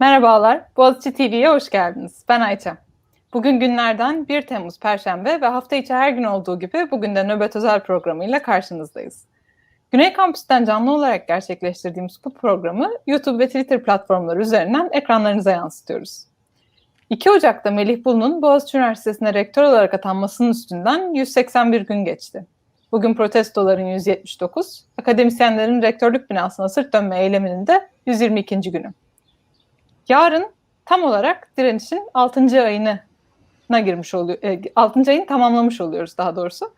Merhabalar, Boğaziçi TV'ye hoş geldiniz. Ben Ayça. Bugün günlerden 1 Temmuz Perşembe ve hafta içi her gün olduğu gibi bugün de Nöbet Özel programıyla karşınızdayız. Güney Kampüs'ten canlı olarak gerçekleştirdiğimiz bu programı YouTube ve Twitter platformları üzerinden ekranlarınıza yansıtıyoruz. 2 Ocak'ta Melih Bulu'nun Boğaziçi Üniversitesi'ne rektör olarak atanmasının üstünden 181 gün geçti. Bugün protestoların 179, akademisyenlerin rektörlük binasına sırt dönme eyleminin de 122. günü. Yarın tam olarak direnişin 6. ayına girmiş oluyor. 6. ayını tamamlamış oluyoruz daha doğrusu.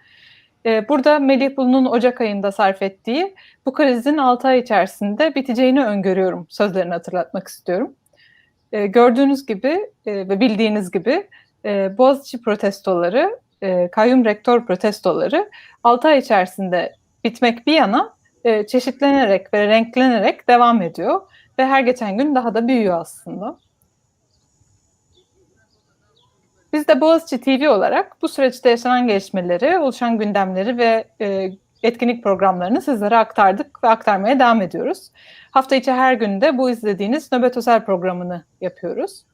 E, burada Melih Bulu'nun Ocak ayında sarf ettiği bu krizin 6 ay içerisinde biteceğini öngörüyorum sözlerini hatırlatmak istiyorum. E, gördüğünüz gibi e, ve bildiğiniz gibi Boğaziçi protestoları, kayyum rektör protestoları 6 ay içerisinde bitmek bir yana çeşitlenerek ve renklenerek devam ediyor ve her geçen gün daha da büyüyor aslında. Biz de Boğaziçi TV olarak bu süreçte yaşanan gelişmeleri, oluşan gündemleri ve e, etkinlik programlarını sizlere aktardık ve aktarmaya devam ediyoruz. Hafta içi her günde bu izlediğiniz Nöbet Özel programını yapıyoruz.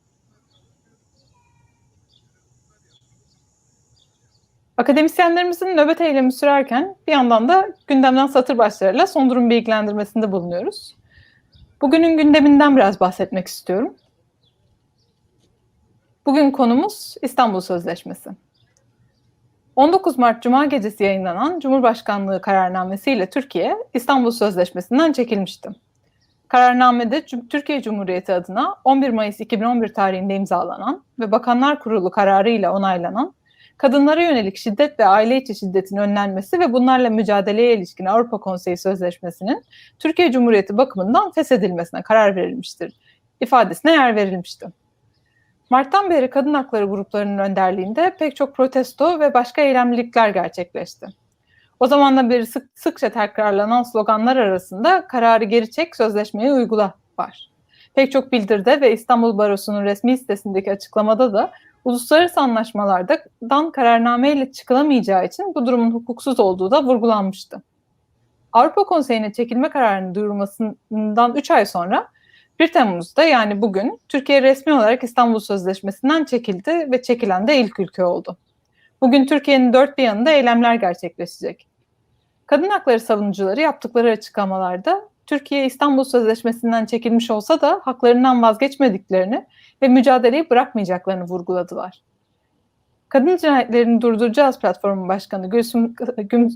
Akademisyenlerimizin nöbet eylemi sürerken bir yandan da gündemden satır başlarıyla son durum bilgilendirmesinde bulunuyoruz. Bugünün gündeminden biraz bahsetmek istiyorum. Bugün konumuz İstanbul Sözleşmesi. 19 Mart Cuma gecesi yayınlanan Cumhurbaşkanlığı kararnamesiyle Türkiye İstanbul Sözleşmesi'nden çekilmişti. Kararnamede Türkiye Cumhuriyeti adına 11 Mayıs 2011 tarihinde imzalanan ve Bakanlar Kurulu kararıyla onaylanan kadınlara yönelik şiddet ve aile içi şiddetin önlenmesi ve bunlarla mücadeleye ilişkin Avrupa Konseyi Sözleşmesi'nin Türkiye Cumhuriyeti bakımından feshedilmesine karar verilmiştir ifadesine yer verilmişti. Mart'tan beri kadın hakları gruplarının önderliğinde pek çok protesto ve başka eylemlilikler gerçekleşti. O zamandan beri sık, sıkça tekrarlanan sloganlar arasında kararı geri çek, sözleşmeyi uygula var. Pek çok bildirde ve İstanbul Barosu'nun resmi sitesindeki açıklamada da uluslararası anlaşmalardan kararnameyle çıkılamayacağı için bu durumun hukuksuz olduğu da vurgulanmıştı. Avrupa Konseyi'ne çekilme kararının duyurulmasından 3 ay sonra 1 Temmuz'da yani bugün Türkiye resmi olarak İstanbul Sözleşmesi'nden çekildi ve çekilen de ilk ülke oldu. Bugün Türkiye'nin dört bir yanında eylemler gerçekleşecek. Kadın hakları savunucuları yaptıkları açıklamalarda Türkiye İstanbul Sözleşmesi'nden çekilmiş olsa da haklarından vazgeçmediklerini ve mücadeleyi bırakmayacaklarını vurguladılar. Kadın Cinayetlerini Durduracağız platformu başkanı Gülsüm,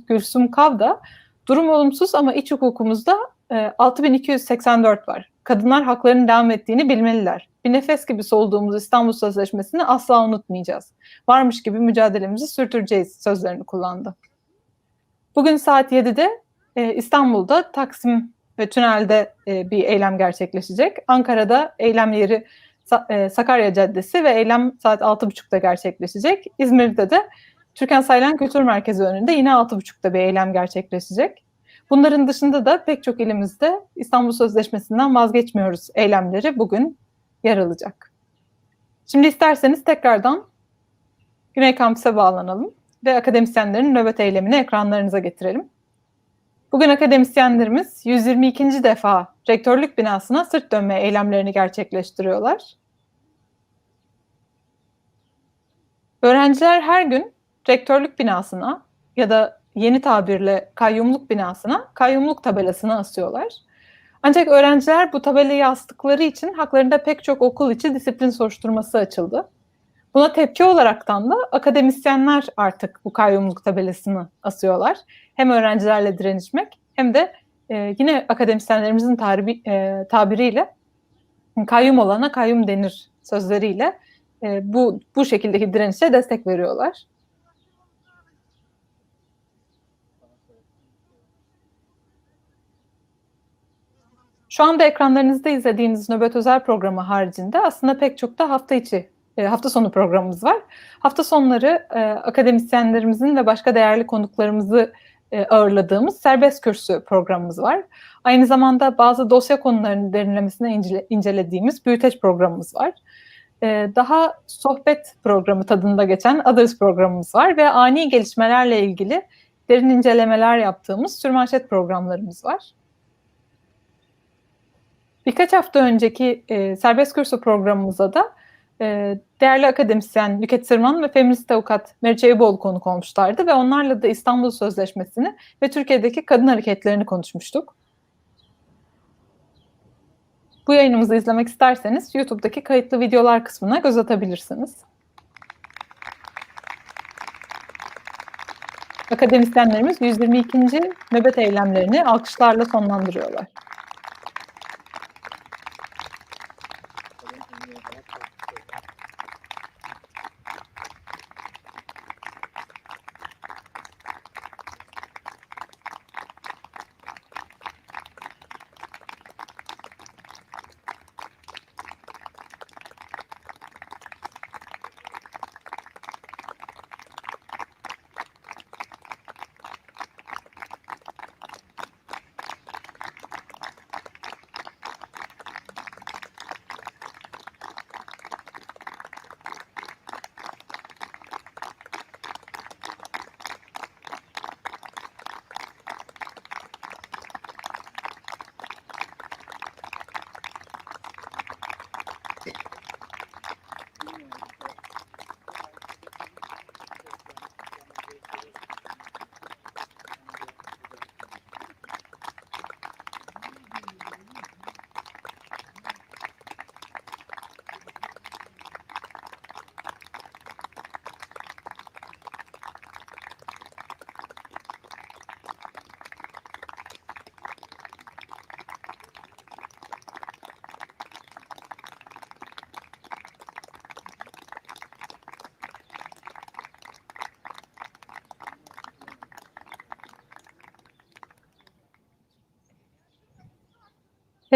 Gülsüm Kav da durum olumsuz ama iç hukukumuzda e, 6284 var. Kadınlar haklarının devam ettiğini bilmeliler. Bir nefes gibi soluduğumuz İstanbul Sözleşmesi'ni asla unutmayacağız. Varmış gibi mücadelemizi sürdüreceğiz sözlerini kullandı. Bugün saat 7'de e, İstanbul'da Taksim ve Tünel'de e, bir eylem gerçekleşecek. Ankara'da eylem yeri e, Sakarya Caddesi ve eylem saat 6.30'da gerçekleşecek. İzmir'de de Türkan Saylan Kültür Merkezi önünde yine 6.30'da bir eylem gerçekleşecek. Bunların dışında da pek çok ilimizde İstanbul Sözleşmesi'nden vazgeçmiyoruz eylemleri bugün yer alacak. Şimdi isterseniz tekrardan Güney Kampüs'e bağlanalım ve akademisyenlerin nöbet eylemini ekranlarınıza getirelim. Bugün akademisyenlerimiz 122. defa rektörlük binasına sırt dönme eylemlerini gerçekleştiriyorlar. Öğrenciler her gün rektörlük binasına ya da yeni tabirle kayyumluk binasına kayyumluk tabelasını asıyorlar. Ancak öğrenciler bu tabelayı astıkları için haklarında pek çok okul içi disiplin soruşturması açıldı. Buna tepki olaraktan da akademisyenler artık bu kayyumluk tabelasını asıyorlar. Hem öğrencilerle direnişmek hem de e, yine akademisyenlerimizin taribi, e, tabiriyle kayyum olana kayyum denir sözleriyle e, bu bu şekildeki direnişe destek veriyorlar. Şu anda ekranlarınızda izlediğiniz Nöbet Özel programı haricinde aslında pek çok da hafta içi, e, hafta sonu programımız var. Hafta sonları e, akademisyenlerimizin ve başka değerli konuklarımızı e, ağırladığımız serbest kürsü programımız var. Aynı zamanda bazı dosya konularının derinlemesine incele, incelediğimiz büyüteç programımız var. E, daha sohbet programı tadında geçen Others programımız var ve ani gelişmelerle ilgili derin incelemeler yaptığımız sürmanşet programlarımız var. Birkaç hafta önceki e, serbest kürsü programımıza da değerli akademisyen Nüket Sırman ve feminist avukat Meriç Eyüboğlu konuk olmuşlardı ve onlarla da İstanbul Sözleşmesi'ni ve Türkiye'deki kadın hareketlerini konuşmuştuk. Bu yayınımızı izlemek isterseniz YouTube'daki kayıtlı videolar kısmına göz atabilirsiniz. Akademisyenlerimiz 122. nöbet eylemlerini alkışlarla sonlandırıyorlar.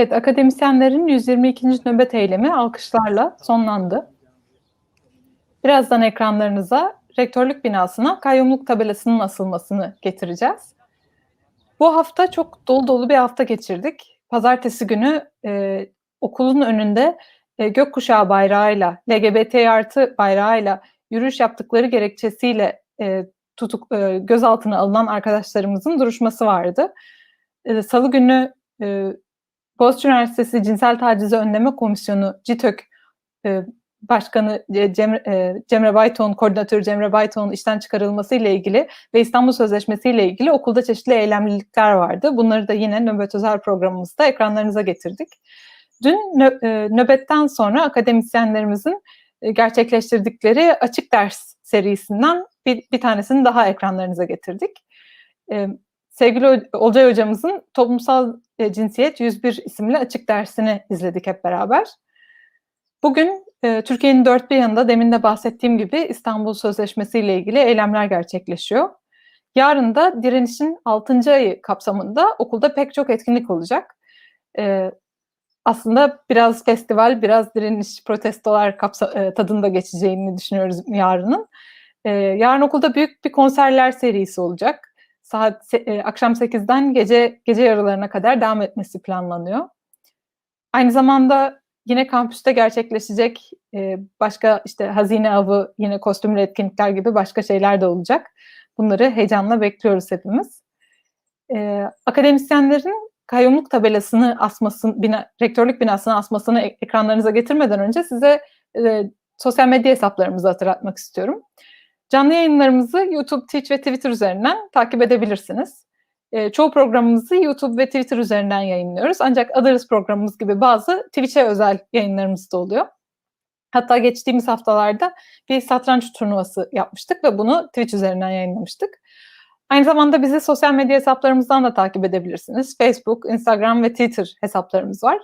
Evet, akademisyenlerin 122. nöbet eylemi alkışlarla sonlandı. Birazdan ekranlarınıza rektörlük binasına kayyumluk tabelasının asılmasını getireceğiz. Bu hafta çok dolu dolu bir hafta geçirdik. Pazartesi günü e, okulun önünde e, gökkuşağı bayrağıyla, LGBT artı bayrağıyla yürüyüş yaptıkları gerekçesiyle e, tutuk e, gözaltına alınan arkadaşlarımızın duruşması vardı. E, Salı günü e, Boğaziçi Üniversitesi Cinsel Tacizi Önleme Komisyonu CİTÖK e, Başkanı e, Cemre, e, Cemre Bayton, koordinatörü Cemre Bayton'un işten çıkarılması ile ilgili ve İstanbul Sözleşmesi ile ilgili okulda çeşitli eylemlilikler vardı. Bunları da yine nöbet özel programımızda ekranlarınıza getirdik. Dün e, nöbetten sonra akademisyenlerimizin gerçekleştirdikleri açık ders serisinden bir, bir tanesini daha ekranlarınıza getirdik. Sevgili Olcay hocamızın toplumsal e, Cinsiyet 101 isimli açık dersini izledik hep beraber. Bugün e, Türkiye'nin dört bir yanında demin de bahsettiğim gibi İstanbul Sözleşmesi ile ilgili eylemler gerçekleşiyor. Yarın da direnişin 6. ayı kapsamında okulda pek çok etkinlik olacak. E, aslında biraz festival, biraz direniş, protestolar kapsa, e, tadında geçeceğini düşünüyoruz yarının. E, yarın okulda büyük bir konserler serisi olacak. Saat e, akşam 8'den gece gece yarılarına kadar devam etmesi planlanıyor. Aynı zamanda yine kampüste gerçekleşecek e, başka işte hazine avı, yine kostümlü etkinlikler gibi başka şeyler de olacak. Bunları heyecanla bekliyoruz hepimiz. E, akademisyenlerin kayyumluk tabelasını asmasın, bina, rektörlük binasını asmasını ekranlarınıza getirmeden önce size e, sosyal medya hesaplarımızı hatırlatmak istiyorum. Canlı yayınlarımızı YouTube, Twitch ve Twitter üzerinden takip edebilirsiniz. E, çoğu programımızı YouTube ve Twitter üzerinden yayınlıyoruz. Ancak Adarız programımız gibi bazı Twitch'e özel yayınlarımız da oluyor. Hatta geçtiğimiz haftalarda bir satranç turnuvası yapmıştık ve bunu Twitch üzerinden yayınlamıştık. Aynı zamanda bizi sosyal medya hesaplarımızdan da takip edebilirsiniz. Facebook, Instagram ve Twitter hesaplarımız var.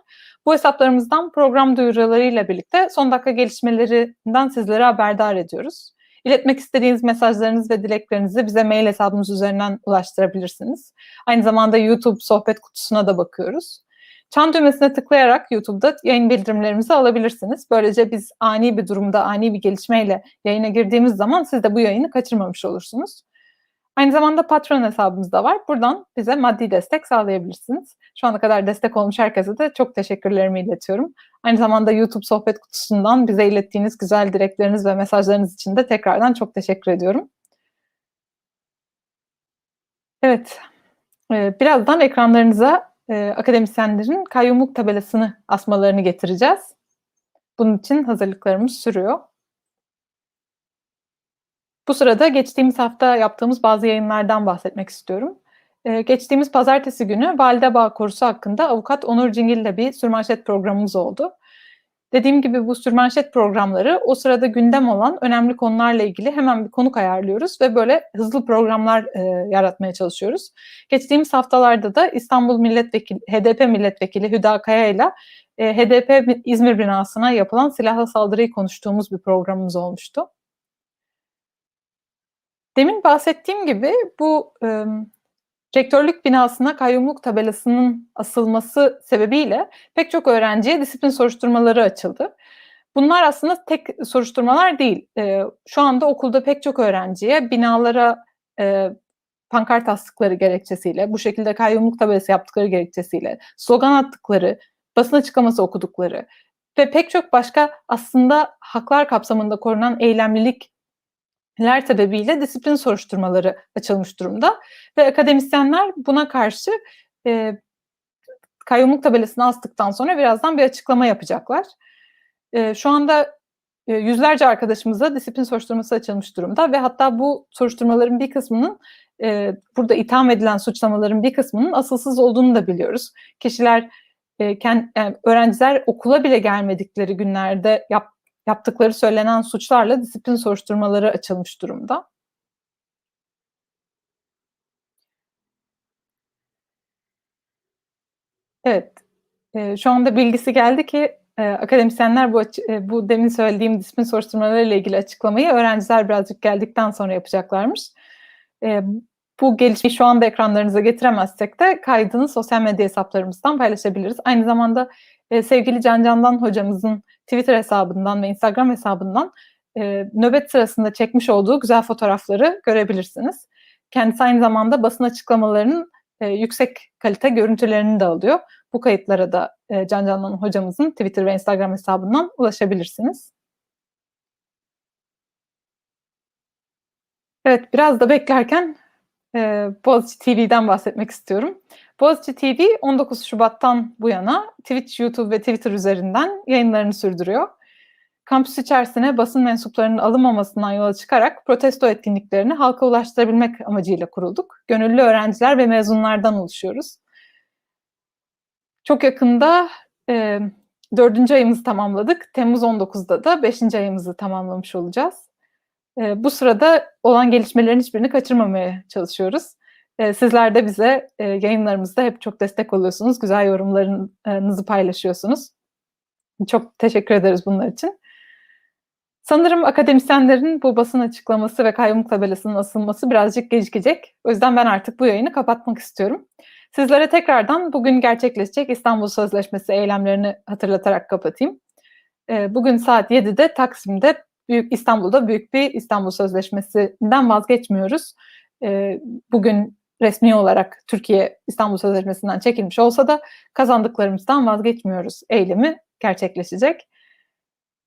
Bu hesaplarımızdan program duyurularıyla birlikte son dakika gelişmelerinden sizlere haberdar ediyoruz. İletmek istediğiniz mesajlarınız ve dileklerinizi bize mail hesabımız üzerinden ulaştırabilirsiniz. Aynı zamanda YouTube sohbet kutusuna da bakıyoruz. Çan düğmesine tıklayarak YouTube'da yayın bildirimlerimizi alabilirsiniz. Böylece biz ani bir durumda, ani bir gelişmeyle yayına girdiğimiz zaman siz de bu yayını kaçırmamış olursunuz. Aynı zamanda patron hesabımız da var. Buradan bize maddi destek sağlayabilirsiniz. Şu ana kadar destek olmuş herkese de çok teşekkürlerimi iletiyorum. Aynı zamanda YouTube sohbet kutusundan bize ilettiğiniz güzel dilekleriniz ve mesajlarınız için de tekrardan çok teşekkür ediyorum. Evet, ee, birazdan ekranlarınıza e, akademisyenlerin kayyumluk tabelasını asmalarını getireceğiz. Bunun için hazırlıklarımız sürüyor. Bu sırada geçtiğimiz hafta yaptığımız bazı yayınlardan bahsetmek istiyorum. Ee, geçtiğimiz pazartesi günü Valide Bağ Korusu hakkında avukat Onur Cingil ile bir sürmanşet programımız oldu. Dediğim gibi bu sürmanşet programları o sırada gündem olan önemli konularla ilgili hemen bir konuk ayarlıyoruz ve böyle hızlı programlar e, yaratmaya çalışıyoruz. Geçtiğimiz haftalarda da İstanbul Milletvekili, HDP Milletvekili Hüda Kaya ile e, HDP İzmir binasına yapılan silahlı saldırıyı konuştuğumuz bir programımız olmuştu. Demin bahsettiğim gibi bu e, rektörlük binasına kayyumluk tabelasının asılması sebebiyle pek çok öğrenciye disiplin soruşturmaları açıldı. Bunlar aslında tek soruşturmalar değil. E, şu anda okulda pek çok öğrenciye binalara e, pankart astıkları gerekçesiyle, bu şekilde kayyumluk tabelası yaptıkları gerekçesiyle, slogan attıkları, basın açıklaması okudukları ve pek çok başka aslında haklar kapsamında korunan eylemlilik ler sebebiyle disiplin soruşturmaları açılmış durumda ve akademisyenler buna karşı e, kayyumluk tabelasını astıktan sonra birazdan bir açıklama yapacaklar. E, şu anda e, yüzlerce arkadaşımıza disiplin soruşturması açılmış durumda ve hatta bu soruşturmaların bir kısmının e, burada itham edilen suçlamaların bir kısmının asılsız olduğunu da biliyoruz. Kişiler e, kend, yani öğrenciler okula bile gelmedikleri günlerde yap, yaptıkları söylenen suçlarla disiplin soruşturmaları açılmış durumda. Evet, e, şu anda bilgisi geldi ki e, akademisyenler bu e, bu demin söylediğim disiplin soruşturmaları ile ilgili açıklamayı öğrenciler birazcık geldikten sonra yapacaklarmış. E, bu gelişmeyi şu anda ekranlarınıza getiremezsek de kaydını sosyal medya hesaplarımızdan paylaşabiliriz. Aynı zamanda e, sevgili Can Candan hocamızın Twitter hesabından ve Instagram hesabından e, nöbet sırasında çekmiş olduğu güzel fotoğrafları görebilirsiniz. Kendisi aynı zamanda basın açıklamalarının e, yüksek kalite görüntülerini de alıyor. Bu kayıtlara da e, Can Candan hocamızın Twitter ve Instagram hesabından ulaşabilirsiniz. Evet, biraz da beklerken e, Boğaziçi TV'den bahsetmek istiyorum. Boğaziçi TV 19 Şubat'tan bu yana Twitch, YouTube ve Twitter üzerinden yayınlarını sürdürüyor. Kampüs içerisine basın mensuplarının alınmamasından yola çıkarak protesto etkinliklerini halka ulaştırabilmek amacıyla kurulduk. Gönüllü öğrenciler ve mezunlardan oluşuyoruz. Çok yakında e, dördüncü ayımızı tamamladık. Temmuz 19'da da beşinci ayımızı tamamlamış olacağız. E, bu sırada olan gelişmelerin hiçbirini kaçırmamaya çalışıyoruz. E, sizler de bize e, yayınlarımızda hep çok destek oluyorsunuz. Güzel yorumlarınızı paylaşıyorsunuz. Çok teşekkür ederiz bunlar için. Sanırım akademisyenlerin bu basın açıklaması ve kayyumluk tabelasının asılması birazcık gecikecek. O yüzden ben artık bu yayını kapatmak istiyorum. Sizlere tekrardan bugün gerçekleşecek İstanbul Sözleşmesi eylemlerini hatırlatarak kapatayım. Ee, bugün saat 7'de Taksim'de büyük İstanbul'da büyük bir İstanbul Sözleşmesi'nden vazgeçmiyoruz. Ee, bugün resmi olarak Türkiye İstanbul Sözleşmesi'nden çekilmiş olsa da kazandıklarımızdan vazgeçmiyoruz eylemi gerçekleşecek.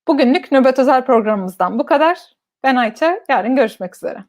Bugünlük Nöbet Özel programımızdan bu kadar. Ben Ayça, yarın görüşmek üzere.